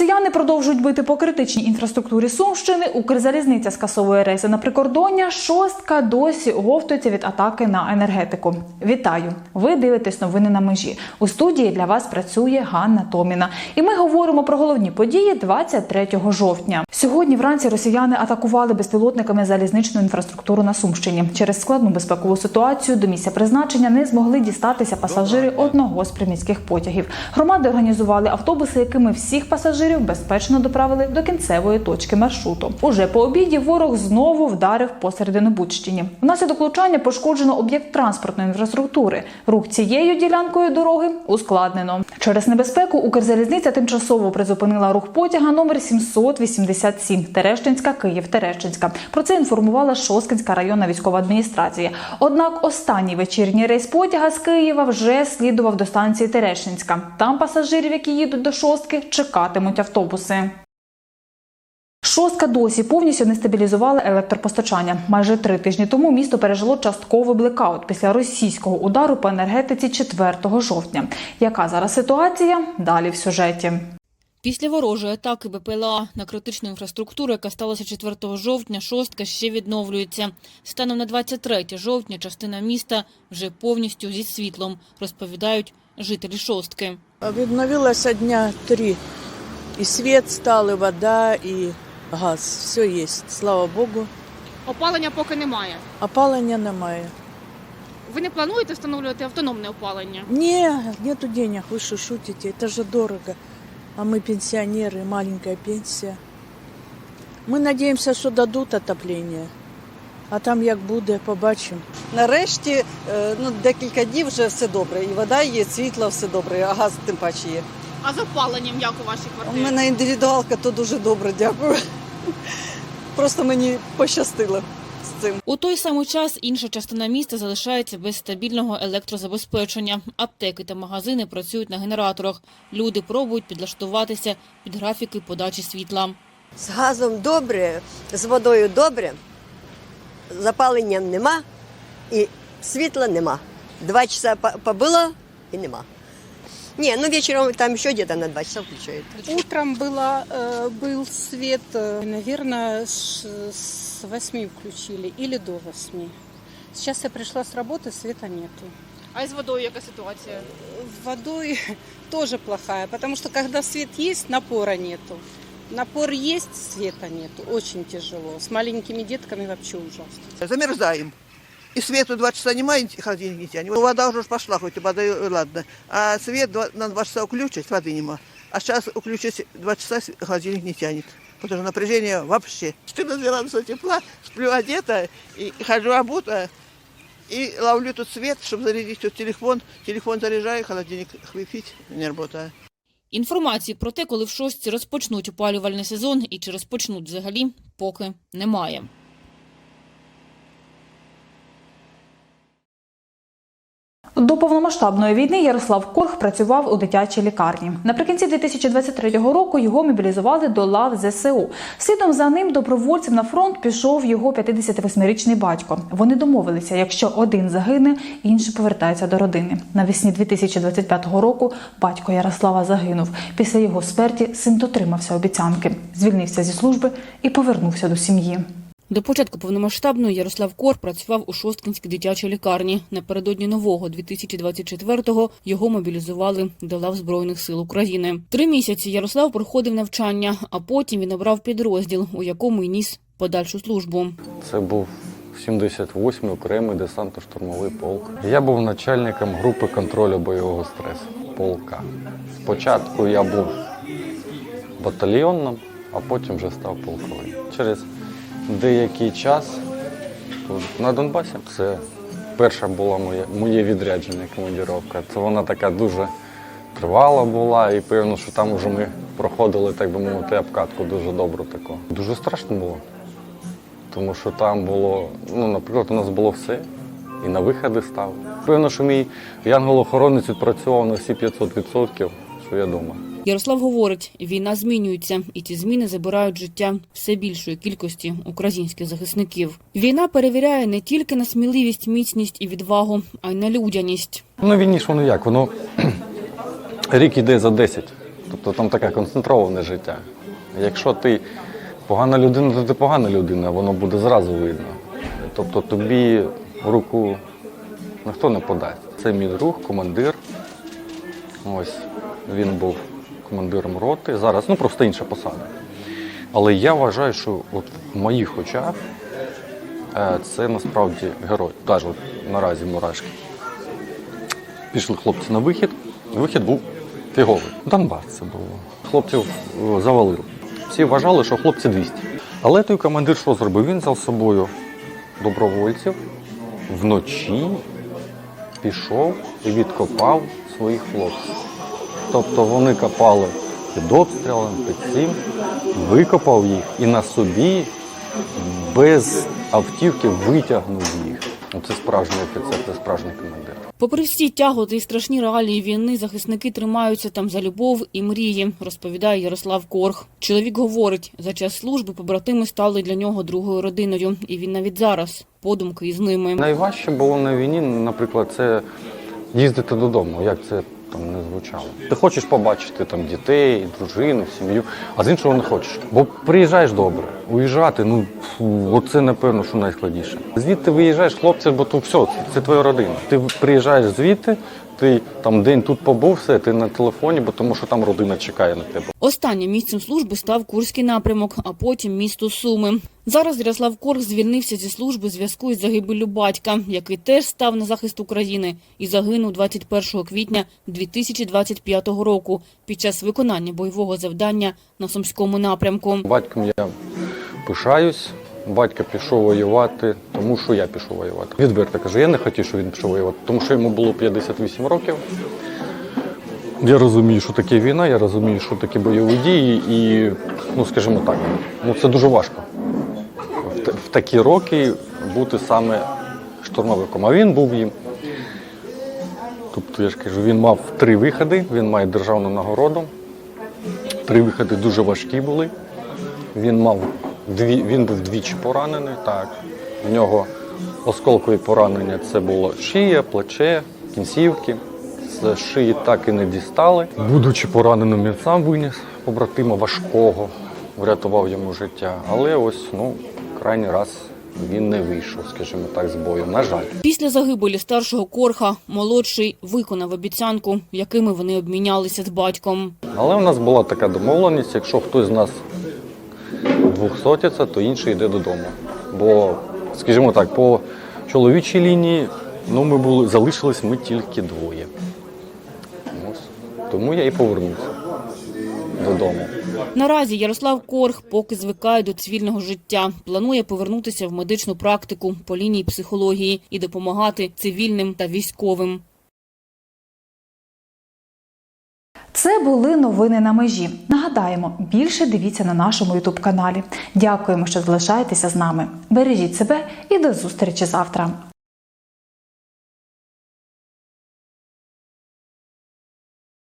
Росіяни продовжують бити по критичній інфраструктурі Сумщини. Укрзалізниця скасовує рейси на прикордоння. Шостка досі оговтується від атаки на енергетику. Вітаю! Ви дивитесь новини на межі. У студії для вас працює Ганна Томіна. І ми говоримо про головні події 23 жовтня. Сьогодні вранці росіяни атакували безпілотниками залізничну інфраструктуру на Сумщині. Через складну безпекову ситуацію до місця призначення не змогли дістатися пасажири одного з приміських потягів. Громади організували автобуси, якими всіх пасажирів безпечно доправили до кінцевої точки маршруту. Уже по обіді ворог знову вдарив по Серединобудщині. Внаслідок влучання пошкоджено об'єкт транспортної інфраструктури. Рух цією ділянкою дороги ускладнено. Через небезпеку Укрзалізниця тимчасово призупинила рух потяга номер 787 Терещинська Київ Терещинська. Про це інформувала Шосткинська районна військова адміністрація. Однак останній вечірній рейс потяга з Києва вже слідував до станції Терещинська. Там пасажирів, які їдуть до шостки, чекатимуть автобуси. Шостка досі повністю не стабілізувала електропостачання. Майже три тижні тому місто пережило частковий блекаут після російського удару по енергетиці 4 жовтня. Яка зараз ситуація? Далі в сюжеті. Після ворожої атаки БПЛА на критичну інфраструктуру, яка сталася 4 жовтня, шостка ще відновлюється. Станом на 23 жовтня частина міста вже повністю зі світлом, розповідають жителі шостки. Відновилося дня три. І світ стал, і вода, і газ. Все є, слава Богу. Опалення поки немає. Опалення немає. Ви не плануєте встановлювати автономне опалення? Ні, нету денег, ви що шутите, це ж дорого. А ми пенсіонери, маленька пенсія. Ми надіємося, що дадуть отоплення. А там як буде, побачимо. Нарешті, е, ну декілька днів вже все добре. І вода є, світло, все добре, а газ тим паче є. А з опаленням як у вашій У мене індивідуалка, то дуже добре, дякую. Просто мені пощастило з цим. У той самий час інша частина міста залишається без стабільного електрозабезпечення. Аптеки та магазини працюють на генераторах. Люди пробують підлаштуватися під графіки подачі світла. З газом добре, з водою добре, запалення нема і світла нема. Два часа по- побило і нема. Ні, ну вечором там ще где-то на два часа включають. Утром было, э, был свет, э, наверное, с, с 8 включили или до 8. Сейчас я пришла с работы, света нету. А з водою яка ситуація? Водой тоже плохая, потому что когда свет есть, напора нету. Напор есть, света нету. Очень тяжело. С маленькими детками вообще ужасно. замерзаем. И свету два часа нема, и холодильник не тянет. Ну, Вода уже пошла, хоть и вода, ладно. А свет на два часа уключить, воды нема. А сейчас уключить два часа, холодильник не тянет. Потому что напряжение вообще. 14 градусов тепла, сплю одета, и хожу обута, и ловлю тут свет, чтобы зарядить тут телефон. Телефон заряжаю, холодильник хвипить, не работает. Інформації про те, коли в шостці розпочнуть опалювальний сезон і чи розпочнуть взагалі, поки немає. До повномасштабної війни Ярослав Корх працював у дитячій лікарні. Наприкінці 2023 року його мобілізували до лав ЗСУ. Слідом за ним добровольцем на фронт пішов його 58-річний батько. Вони домовилися, якщо один загине, інший повертається до родини. Навесні 2025 року батько Ярослава загинув. Після його смерті син дотримався обіцянки, звільнився зі служби і повернувся до сім'ї. До початку повномасштабної Ярослав Кор працював у Шосткинській дитячій лікарні. Напередодні нового 2024-го його мобілізували до лав Збройних сил України. Три місяці Ярослав проходив навчання, а потім він обрав підрозділ, у якому й ніс подальшу службу. Це був 78-й окремий десантно-штурмовий полк. Я був начальником групи контролю бойового стресу полка. Спочатку я був батальйонним, а потім вже став полковим. Через деякий час на Донбасі це перша була моя, моє відрядження командировка. Це вона така дуже тривала була, і певно, що там вже ми проходили, так би мовити, обкатку дуже добру таку. Дуже страшно було. Тому що там було, ну, наприклад, у нас було все. І на виходи став. Певно, що мій янгол-охоронець відпрацьовував на всі 500%, що я думаю. Ярослав говорить, війна змінюється, і ці зміни забирають життя все більшої кількості українських захисників. Війна перевіряє не тільки на сміливість, міцність і відвагу, а й на людяність. Ну, війні ж воно як? Воно рік іде за 10. Тобто там таке концентроване життя. Якщо ти погана людина, то ти погана людина, воно буде зразу видно. Тобто тобі руку ніхто не подасть. Це мій друг, командир. Ось він був командиром роти. Зараз ну просто інша посада. Але я вважаю, що от в моїх очах е, це насправді герой. Навіть от наразі мурашки. Пішли хлопці на вихід. Вихід був фіговий. Донбас це було. Хлопців е, завалили. Всі вважали, що хлопці 200. Але той командир що зробив? Він взяв з собою добровольців вночі пішов і відкопав своїх хлопців. Тобто вони копали під обстрілом, під цим, викопав їх і на собі без автівки витягнув їх. Це справжній офіцер, це справжній командир. Попри всі тяготи і страшні реалії війни, захисники тримаються там за любов і мрії, розповідає Ярослав Корх. Чоловік говорить, за час служби побратими стали для нього другою родиною, і він навіть зараз подумки із ними. Найважче було на війні, наприклад, це їздити додому, як це там не звучало. Ти хочеш побачити там дітей, дружину, сім'ю, а з іншого не хочеш. Бо приїжджаєш добре, уїжджати, ну оце напевно, що найскладніше. Звідти виїжджаєш, хлопці, бо то все, це твоя родина. Ти приїжджаєш звідти, ти там день тут побув, все, ти на телефоні, бо тому що там родина чекає на тебе. Останнім місцем служби став Курський напрямок, а потім місто Суми. Зараз Ярослав Корх звільнився зі служби зв'язку із загибеллю батька, який теж став на захист України і загинув 21 квітня 2025 року під час виконання бойового завдання на Сумському напрямку. Батьком я пишаюсь. Батько пішов воювати, тому що я пішов воювати. Відверто кажу, я не хотів, щоб він пішов воювати, тому що йому було 58 років. Я розумію, що таке війна, я розумію, що таке бойові дії, і, ну скажімо так, ну це дуже важко. В, в такі роки бути саме штурмовиком. А він був їм. Тобто, я ж кажу, він мав три виходи, він має державну нагороду. Три виходи дуже важкі були. Він мав дві, він був двічі поранений. Так. В нього осколкові поранення це було шия, плече, кінцівки. З шиї так і не дістали. Будучи пораненим, він сам виніс побратима важкого, врятував йому життя. Але ось ну, крайній раз він не вийшов, скажімо так, з бою. На жаль. Після загибелі старшого Корха молодший виконав обіцянку, якими вони обмінялися з батьком. Але у нас була така домовленість, якщо хтось з нас двохсотиться, то інший йде додому. Бо, скажімо так, по чоловічій лінії ну, ми були, залишились ми тільки двоє. Тому я і повернувся додому. Наразі Ярослав Корх поки звикає до цивільного життя. Планує повернутися в медичну практику по лінії психології і допомагати цивільним та військовим. Це були новини на межі. Нагадаємо, більше дивіться на нашому ютуб каналі. Дякуємо, що залишаєтеся з нами. Бережіть себе і до зустрічі завтра.